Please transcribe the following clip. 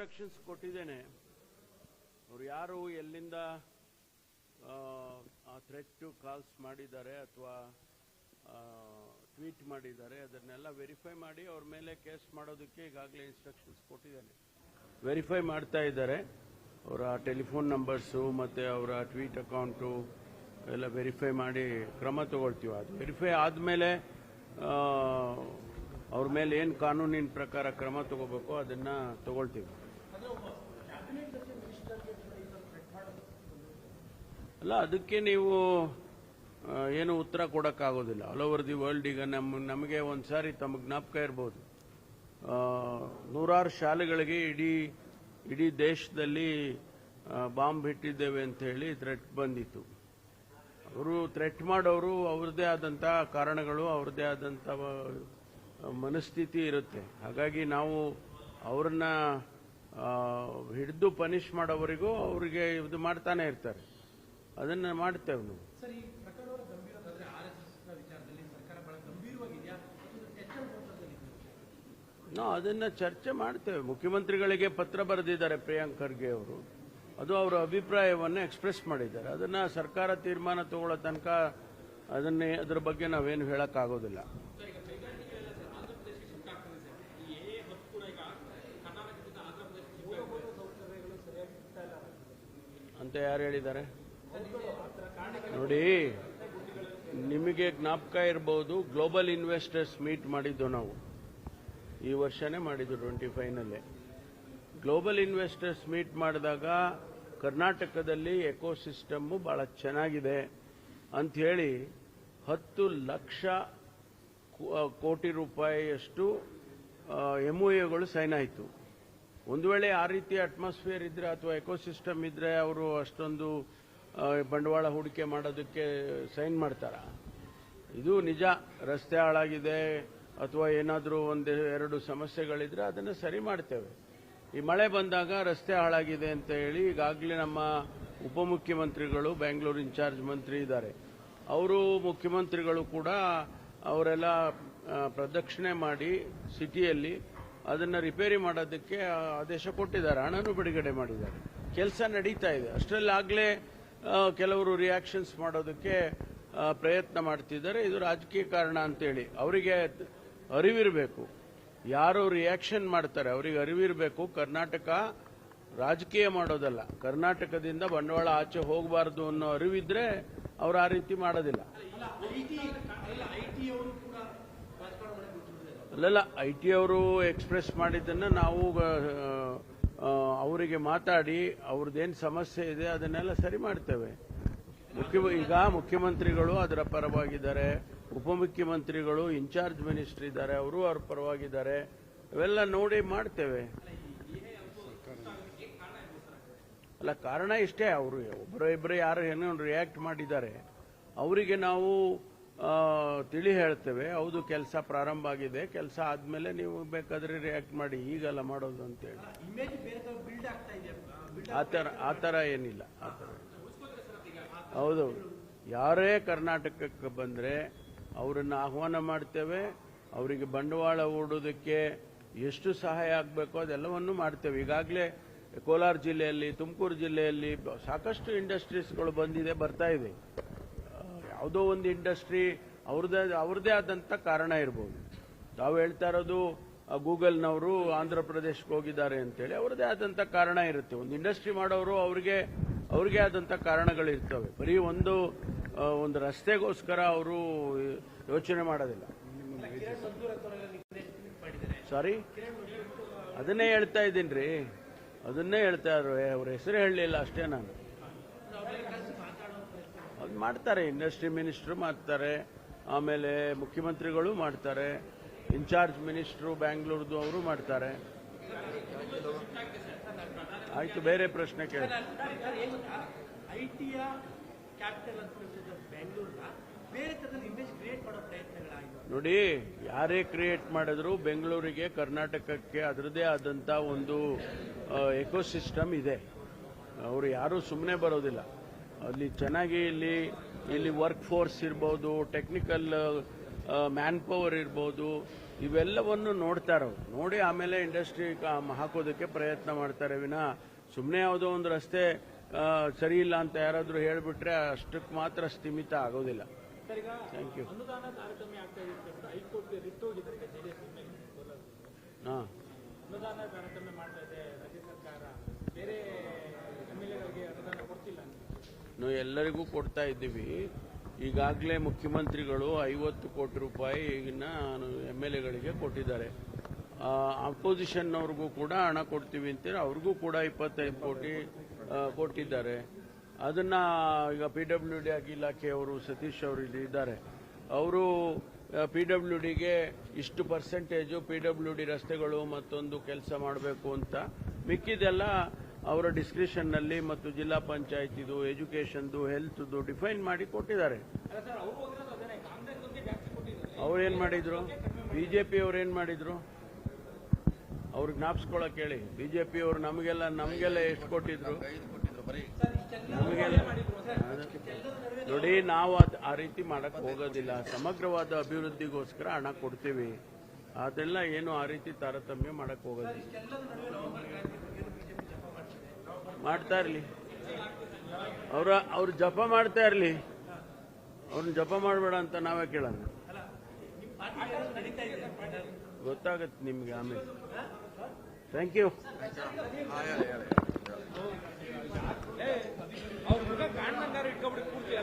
Instructions ಕೊಟ್ಟಿದ್ದೇನೆ. ಅವರು ಯಾರು ಎಲ್ಲಿಂದ, ಆ ಥ್ರೆಟ್ ಕಾಲ್ಸ್ ಮಾಡಿದ್ದಾರೆ ಅಥವಾ ಟ್ವೀಟ್ ಮಾಡಿದ್ದಾರೆ ಅದನ್ನೆಲ್ಲ ವೆರಿಫೈ ಮಾಡಿ ಅವ್ರ ಮೇಲೆ ಕೇಸ್ ಮಾಡೋದಕ್ಕೆ ಈಗಾಗಲೇ ಇನ್ಸ್ಟ್ರಕ್ಷನ್ಸ್ ಕೊಟ್ಟಿದ್ದೇನೆ. ವೆರಿಫೈ ಮಾಡ್ತಾ ಇದ್ದಾರೆ. ಅವರ ಟೆಲಿಫೋನ್ ನಂಬರ್ಸು ಮತ್ತು ಅವರ ಟ್ವೀಟ್ ಅಕೌಂಟು ಎಲ್ಲ ವೆರಿಫೈ ಮಾಡಿ ಕ್ರಮ ತಗೊಳ್ತೀವಿ. ಅದು ವೆರಿಫೈ ಆದಮೇಲೆ ಅವ್ರ ಮೇಲೆ ಏನು ಕಾನೂನಿನ ಪ್ರಕಾರ ಕ್ರಮ ತಗೋಬೇಕು ಅದನ್ನು ತಗೊಳ್ತೀವಿ. ಅಲ್ಲ, ಅದಕ್ಕೆ ನೀವು ಏನು ಉತ್ತರ ಕೊಡೋಕ್ಕಾಗೋದಿಲ್ಲ. ಆಲ್ ಓವರ್ ದಿ ವರ್ಲ್ಡ್ ಈಗ ನಮ್ಮ ನಮಗೆ ಒಂದು ಸಾರಿ ತಮ್ಮ ಜ್ಞಾಪಕ ಇರ್ಬೋದು. ನೂರಾರು ಶಾಲೆಗಳಿಗೆ ಇಡೀ ಇಡೀ ದೇಶದಲ್ಲಿ ಬಾಂಬ್ ಇಟ್ಟಿದ್ದೇವೆ ಅಂತ ಹೇಳಿ ಥ್ರೆಟ್ ಬಂದಿತ್ತು. ಅವರು ಥ್ರೆಟ್ ಮಾಡೋರು ಅವ್ರದ್ದೇ ಆದಂಥ ಕಾರಣಗಳು, ಅವ್ರದ್ದೇ ಆದಂಥ ಮನಸ್ಥಿತಿ ಇರುತ್ತೆ. ಹಾಗಾಗಿ ನಾವು ಅವ್ರನ್ನ ಹಿಡಿದು ಪನಿಷ್ ಮಾಡೋವರೆಗೂ ಅವರಿಗೆ ಇದು ಮಾಡ್ತಾನೆ ಇರ್ತಾರೆ. ಅದನ್ನ ಮಾಡ್ತೇವೆ ನಾವು. ನಾವು ಅದನ್ನ ಚರ್ಚೆ ಮಾಡ್ತೇವೆ. ಮುಖ್ಯಮಂತ್ರಿಗಳಿಗೆ ಪತ್ರ ಬರೆದಿದ್ದಾರೆ ಪ್ರಿಯಾಂಕ್ ಖರ್ಗೆ ಅವರು. ಅದು ಅವರ ಅಭಿಪ್ರಾಯವನ್ನು ಎಕ್ಸ್ಪ್ರೆಸ್ ಮಾಡಿದ್ದಾರೆ. ಅದನ್ನ ಸರ್ಕಾರ ತೀರ್ಮಾನ ತಗೊಳ್ಳೋ ತನಕ ಅದನ್ನೇ ಅದರ ಬಗ್ಗೆ ನಾವೇನು ಹೇಳಕ್ಕಾಗೋದಿಲ್ಲ. ಅಂತ ಯಾರು ಹೇಳಿದ್ದಾರೆ? ನೋಡಿ, ನಿಮಗೆ ಜ್ಞಾಪಕ ಇರಬಹುದು ಗ್ಲೋಬಲ್ ಇನ್ವೆಸ್ಟರ್ಸ್ ಮೀಟ್ ಮಾಡಿದ್ದು ನಾವು. ಈ ವರ್ಷನೇ ಮಾಡಿದ್ದು ಟ್ವೆಂಟಿ ಫೈವ್ನಲ್ಲಿ. ಗ್ಲೋಬಲ್ ಇನ್ವೆಸ್ಟರ್ಸ್ ಮೀಟ್ ಮಾಡಿದಾಗ ಕರ್ನಾಟಕದಲ್ಲಿ ಎಕೋಸಿಸ್ಟಮ್ಮು ಬಹಳ ಚೆನ್ನಾಗಿದೆ ಅಂತ ಹೇಳಿ ಹತ್ತು ಲಕ್ಷ ಕೋಟಿ ರೂಪಾಯಿಯಷ್ಟು ಎಂಒಎಗಳು ಸೈನ್ ಆಯಿತು. ಒಂದು ವೇಳೆ ಆ ರೀತಿ ಅಟ್ಮಾಸ್ಫಿಯರ್ ಇದ್ರೆ ಅಥವಾ ಎಕೋಸಿಸ್ಟಮ್ ಇದ್ರೆ ಅವರು ಅಷ್ಟೊಂದು ಬಂಡವಾಳ ಹೂಡಿಕೆ ಮಾಡೋದಕ್ಕೆ ಸೈನ್ ಮಾಡ್ತಾರ. ಇದು ನಿಜ. ರಸ್ತೆ ಹಾಳಾಗಿದೆ ಅಥವಾ ಏನಾದರೂ ಒಂದು, ಎರಡು ಸಮಸ್ಯೆಗಳಿದ್ರೆ ಅದನ್ನು ಸರಿ ಮಾಡ್ತೇವೆ. ಈ ಮಳೆ ಬಂದಾಗ ರಸ್ತೆ ಹಾಳಾಗಿದೆ ಅಂತ ಹೇಳಿ ಈಗಾಗಲೇ ನಮ್ಮ ಉಪಮುಖ್ಯಮಂತ್ರಿಗಳು ಬೆಂಗಳೂರು ಇನ್ಚಾರ್ಜ್ ಮಂತ್ರಿ ಇದ್ದಾರೆ. ಅವರು ಮುಖ್ಯಮಂತ್ರಿಗಳು ಕೂಡ ಅವರೆಲ್ಲ ಪ್ರದಕ್ಷಿಣೆ ಮಾಡಿ ಸಿಟಿಯಲ್ಲಿ ಅದನ್ನ ರಿಪೇರಿ ಮಾಡೋದಕ್ಕೆ ಆದೇಶ ಕೊಟ್ಟಿದ್ದಾರೆ. ಹಣನೂ ಬಿಡುಗಡೆ ಮಾಡಿದ್ದಾರೆ. ಕೆಲಸ ನಡೀತಾ ಇದೆ. ಅಷ್ಟರಲ್ಲಾಗಲೇ ಕೆಲವರು ರಿಯಾಕ್ಷನ್ಸ್ ಮಾಡೋದಕ್ಕೆ ಪ್ರಯತ್ನ ಮಾಡ್ತಿದ್ದಾರೆ. ಇದು ರಾಜಕೀಯ ಕಾರಣ ಅಂತೇಳಿ. ಅವರಿಗೆ ಅರಿವಿರಬೇಕು. ಯಾರು ರಿಯಾಕ್ಷನ್ ಮಾಡ್ತಾರೆ, ಅವರಿಗೆ ಅರಿವಿರಬೇಕು. ಕರ್ನಾಟಕ ರಾಜಕೀಯ ಮಾಡೋದಲ್ಲ. ಕರ್ನಾಟಕದಿಂದ ಬಂಡವಾಳ ಆಚೆ ಹೋಗಬಾರ್ದು ಅನ್ನೋ ಅರಿವಿದ್ರೆ ಅವ್ರು ಆ ರೀತಿ ಮಾಡೋದಿಲ್ಲ. ಅಲ್ಲಲ್ಲ ಐ ಟಿ ಅವರು ಎಕ್ಸ್ಪ್ರೆಸ್ ಮಾಡಿದ್ದನ್ನು ನಾವು ಅವರಿಗೆ ಮಾತಾಡಿ, ಅವ್ರದ್ದೇನು ಸಮಸ್ಯೆ ಇದೆ ಅದನ್ನೆಲ್ಲ ಸರಿ ಮಾಡ್ತೇವೆ. ಮುಖ್ಯ ಈಗ ಮುಖ್ಯಮಂತ್ರಿಗಳು ಅದರ ಪರವಾಗಿದ್ದಾರೆ. ಉಪಮುಖ್ಯಮಂತ್ರಿಗಳು, ಇನ್ಚಾರ್ಜ್ ಮಿನಿಸ್ಟರ್ ಇದ್ದಾರೆ, ಅವರು ಅವ್ರ ಪರವಾಗಿದ್ದಾರೆ. ಇವೆಲ್ಲ ನೋಡಿ ಮಾಡ್ತೇವೆ. ಅಲ್ಲ, ಕಾರಣ ಇಷ್ಟೇ ಅವರು. ಒಬ್ಬರ ಇಬ್ಬರು ಯಾರು ಏನೋ ರಿಯಾಕ್ಟ್ ಮಾಡಿದ್ದಾರೆ. ಅವರಿಗೆ ನಾವು ತಿಳಿ ಹೇಳ್ತೇವೆ ಹೌದು ಕೆಲಸ ಪ್ರಾರಂಭ ಆಗಿದೆ ಕೆಲಸ ಆದ್ಮೇಲೆ ನೀವು ಬೇಕಾದ್ರೆ ರಿಯಾಕ್ಟ್ ಮಾಡಿ ಈಗಲ್ಲ ಮಾಡೋದು ಅಂತೇಳಿ. ಆ ಥರ ಆ ಥರ ಏನಿಲ್ಲ ಆ ಥರ. ಹೌದು ಯಾರೇ ಕರ್ನಾಟಕಕ್ಕೆ ಬಂದರೆ ಅವರನ್ನು ಆಹ್ವಾನ ಮಾಡ್ತೇವೆ ಅವರಿಗೆ ಬಂಡವಾಳ ಹೂಡೋದಕ್ಕೆ ಎಷ್ಟು ಸಹಾಯ ಆಗಬೇಕೋ ಅದೆಲ್ಲವನ್ನು ಮಾಡ್ತೇವೆ. ಈಗಾಗಲೇ ಕೋಲಾರ ಜಿಲ್ಲೆಯಲ್ಲಿ ತುಮಕೂರು ಜಿಲ್ಲೆಯಲ್ಲಿ ಸಾಕಷ್ಟು ಇಂಡಸ್ಟ್ರೀಸ್ಗಳು ಬಂದಿದೆ ಬರ್ತಾ ಇದೆ. ಯಾವುದೋ ಒಂದು ಇಂಡಸ್ಟ್ರಿ ಅವ್ರದ್ದೇ ಅವ್ರದ್ದೇ ಆದಂಥ ಕಾರಣ ಇರ್ಬೋದು. ತಾವು ಹೇಳ್ತಾ ಇರೋದು ಗೂಗಲ್ನವರು ಆಂಧ್ರ ಪ್ರದೇಶಕ್ಕೆ ಹೋಗಿದ್ದಾರೆ ಅಂತೇಳಿ ಅವ್ರದ್ದೇ ಆದಂಥ ಕಾರಣ ಇರುತ್ತೆ. ಒಂದು ಇಂಡಸ್ಟ್ರಿ ಮಾಡೋರು ಅವ್ರಿಗೆ ಅವ್ರಿಗೆ ಆದಂಥ ಕಾರಣಗಳಿರ್ತವೆ ಬರೀ ಒಂದು ಒಂದು ರಸ್ತೆಗೋಸ್ಕರ ಅವರು ಯೋಚನೆ ಮಾಡೋದಿಲ್ಲ. ಸಾರಿ? ಅದನ್ನೇ ಹೇಳ್ತಾ ಇದ್ದೀನಿ ರೀ. ಅದನ್ನೇ ಹೇಳ್ತಾ ಇದ್ರು ಅವ್ರ ಹೆಸರು ಹೇಳಲಿಲ್ಲ ಅಷ್ಟೇ ನಾನು. ಮಾಡ್ತಾರೆ ಇಂಡಸ್ಟ್ರಿ ಮಿನಿಸ್ಟ್ರು ಮಾಡ್ತಾರೆ ಆಮೇಲೆ ಮುಖ್ಯಮಂತ್ರಿಗಳು ಮಾಡ್ತಾರೆ ಇನ್ಚಾರ್ಜ್ ಮಿನಿಸ್ಟ್ರು ಬ್ಯಾಂಗ್ಳೂರ್ದು ಅವರು ಮಾಡ್ತಾರೆ. ಆಯ್ತು ಬೇರೆ ಪ್ರಶ್ನೆ ಕೇಳಿ. ನೋಡಿ ಯಾರೇ ಕ್ರಿಯೇಟ್ ಮಾಡಿದ್ರು ಬೆಂಗಳೂರಿಗೆ ಕರ್ನಾಟಕಕ್ಕೆ ಅದರದೇ ಆದಂಥ ಒಂದು ಎಕೋಸಿಸ್ಟಮ್ ಇದೆ. ಅವರು ಯಾರೂ ಸುಮ್ಮನೆ ಬರೋದಿಲ್ಲ. ಅಲ್ಲಿ ಚೆನ್ನಾಗಿ ಇಲ್ಲಿ ಇಲ್ಲಿ ವರ್ಕ್ ಫೋರ್ಸ್ ಇರ್ಬೋದು ಟೆಕ್ನಿಕಲ್ ಮ್ಯಾನ್ ಪವರ್ ಇರ್ಬೋದು ಇವೆಲ್ಲವನ್ನು ನೋಡ್ತಾರೆ ನೋಡಿ ಆಮೇಲೆ ಇಂಡಸ್ಟ್ರಿ ಹಾಕೋದಕ್ಕೆ ಪ್ರಯತ್ನ ಮಾಡ್ತಾರೆ ವಿನ. ಸುಮ್ಮನೆ ಯಾವುದೋ ಒಂದು ರಸ್ತೆ ಸರಿ ಇಲ್ಲ ಅಂತ ಯಾರಾದರೂ ಹೇಳಿಬಿಟ್ರೆ ಅಷ್ಟಕ್ಕೆ ಮಾತ್ರ ಸ್ಥಿಮಿತ ಆಗೋದಿಲ್ಲ. ಥ್ಯಾಂಕ್ ಯು ಅನುದಾನ ನಾವು ಎಲ್ಲರಿಗೂ ಕೊಡ್ತಾ ಇದ್ದೀವಿ. ಈಗಾಗಲೇ ಮುಖ್ಯಮಂತ್ರಿಗಳು ಐವತ್ತು ಕೋಟಿ ರೂಪಾಯಿ ಈಗಿನ ಎಂ ಎಲ್ ಎಗಳಿಗೆ ಕೊಟ್ಟಿದ್ದಾರೆ. ಅಪೋಸಿಷನ್ನವ್ರಿಗೂ ಕೂಡ ಹಣ ಕೊಡ್ತೀವಿ ಅಂತೇಳಿ ಅವ್ರಿಗೂ ಕೂಡ ಇಪ್ಪತ್ತೈದು ಕೋಟಿ ಕೊಟ್ಟಿದ್ದಾರೆ. ಅದನ್ನ ಈಗ ಪಿ ಡಬ್ಲ್ಯೂ ಡಿ ಇಲಾಖೆಯವರು ಸತೀಶ್ ಅವರು ಇಲ್ಲಿ ಇದ್ದಾರೆ. ಅವರು ಪಿ ಡಬ್ಲ್ಯೂ ಡಿಗೆ ಇಷ್ಟು ಪರ್ಸೆಂಟೇಜು ಪಿ ಡಬ್ಲ್ಯೂ ಡಿ ರಸ್ತೆಗಳು ಮತ್ತೊಂದು ಕೆಲಸ ಮಾಡಬೇಕು ಅಂತ ಮಿಕ್ಕಿದೆಲ್ಲ ಅವರ ಡಿಸ್ಕ್ರಿಷನ್ನಲ್ಲಿ ಮತ್ತು ಜಿಲ್ಲಾ ಪಂಚಾಯತಿದು, ಎಜುಕೇಷನ್ದು, ಹೆಲ್ತ್ದು ಡಿಫೈನ್ ಮಾಡಿ ಕೊಟ್ಟಿದ್ದಾರೆ. ಅವ್ರೇನು ಸರ್ ಬಿ ಜೆ ಅವ್ರೇನ್ ಮಾಡಿದ್ರು? ಬಿಜೆಪಿ ಅವ್ರೇನ್ ಮಾಡಿದ್ರು? ಅವ್ರಿಗೆ ಜ್ಞಾಪಿಸ್ಕೊಳಕ್ ಹೇಳಿ. ಬಿಜೆಪಿ ಅವರು ನಮಗೆಲ್ಲ ನಮಗೆಲ್ಲ ಎಷ್ಟು ಕೊಟ್ಟಿದ್ರು? ನಮಗೆಲ್ಲ ನೋಡಿ, ನಾವು ಅದು ಆ ರೀತಿ ಮಾಡಕ್ಕೆ ಹೋಗೋದಿಲ್ಲ. ಸಮಗ್ರವಾದ ಅಭಿವೃದ್ಧಿಗೋಸ್ಕರ ಹಣ ಕೊಡ್ತೀವಿ. ಅದೆಲ್ಲ ಏನು ಆ ರೀತಿ ತಾರತಮ್ಯ ಮಾಡಕ್ಕೆ ಹೋಗೋದಿಲ್ಲ. ಮಾಡ್ತಾ ಇರಲಿ. ಅವರ ಅವ್ರು ಜಪ ಮಾಡ್ತಾ ಇರಲಿ. ಅವ್ರನ್ನ ಜಪ ಮಾಡಬೇಡ ಅಂತ ನಾವೇ ಕೇಳೋಣ. ಗೊತ್ತಾಗತ್ತೆ ನಿಮ್ಗೆ ಆಮೇಲೆ. ಥ್ಯಾಂಕ್ ಯು ಅವ್ರ ಮುಖ ಕಾಣ್ದಂಗಾರು ಇಟ್ಕೊಬಿಡಿ ಪೂರ್ತಿ.